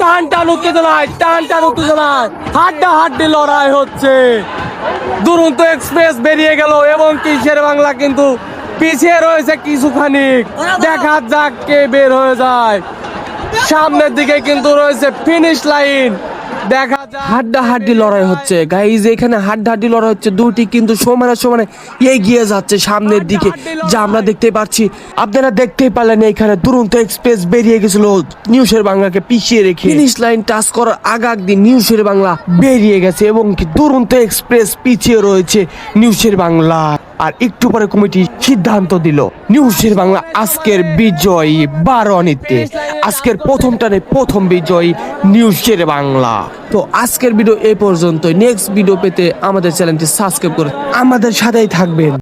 টান টান উত্তেজনায় টান টান উত্তেজনায় হাড্ডা হাড্ডি লড়াই হচ্ছে। দুরন্ত এক্সপ্রেস বেরিয়ে গেল এবং কি বাংলা কিন্তু পিছিয়ে রয়েছে কিছুখানি দেখা যাক কে বের হয়ে যায়। সামনের দিকে কিন্তু রয়েছে ফিনিশ লাইন দেখা হাড্ডা হাড্ডি লড়াই হচ্ছে। গাইজ এখানে হাড্ডা হাড্ডি লড়াই হচ্ছে। দুটি কিন্তু সমানে সমানে এগিয়ে যাচ্ছে সামনের দিকে যা আমরা দেখতে পাচ্ছি। আপনারা দেখতেই পারলেন এখানে দুরন্ত এক্সপ্রেস বেরিয়ে গেছিল। নিউজের বাংলাকে পিছিয়ে রেখে। ফিনিশ লাইন টাচ করার আগ আগ দিয়ে নিউজের বাংলা বেরিয়ে গেছে এবং দুরন্ত এক্সপ্রেস পিছিয়ে রয়েছে নিউজের বাংলা। আর একটু পরে কমিটি সিদ্ধান্ত দিল। নিউজের বাংলা আজকের বিজয়ী বারোয়ানিতে আজকের প্রথম টানে প্রথম বিজয় নিউজ জেরে বাংলা। তো আজকের ভিডিও এ পর্যন্ত নেক্সট ভিডিও পেতে আমাদের চ্যানেলটি সাবস্ক্রাইব করে আমাদের সাথেই থাকবেন।